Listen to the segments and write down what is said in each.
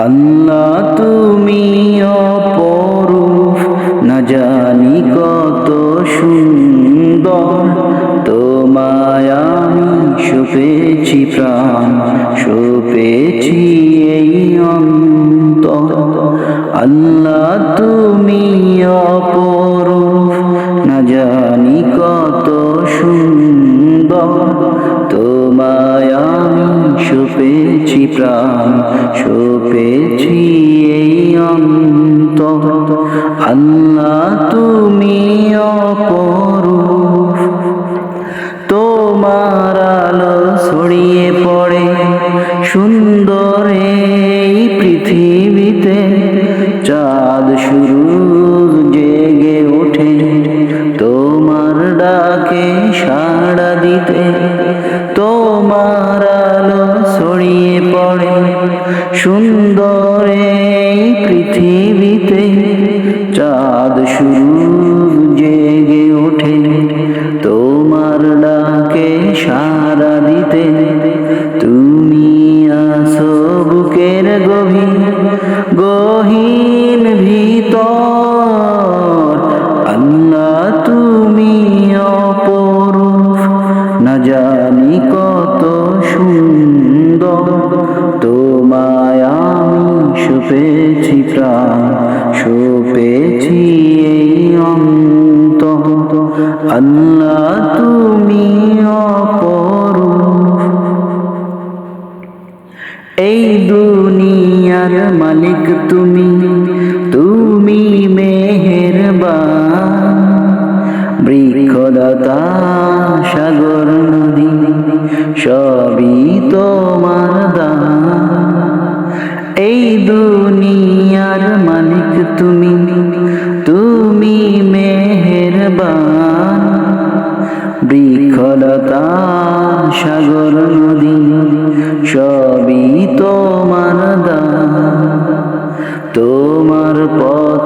আল্লাহ তুমি অপরূপ। না জানি কত সুন্দর। তোমায় আমি সুপেছি প্রাণ, সুপেছি এই অন্তর। আল্লাহ তুমি অপরূপ। সুপেছি প্রাণ সুপেছি এই অন্তর। আল্লাহ তুমি অপরূপ। তোমার আলো ছড়িয়ে পড়ে সুন্দর এই পৃথিবীতে। চাঁদ শুরু জেগে ওঠে তোমার ডাকে সাড়া দিতে। সুন্দর পৃথিবীতে চাঁদ সুর জেগে ওঠে তোমার ডাকে সারা দিতে দুনিয়ার মালিক তুমি তুমি মেহেরবান। বৃক্ষদাতা, সাগর, নদী, সবই তোমার দান। এই দুনিয়ার মালিক তুমি তুমি মেহেরবান। বৃক্ষলতা সাগর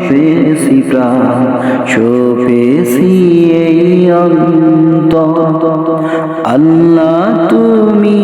সুপেছি প্রাণ সুপেছি এই অন্ত আল্লাহ তুমি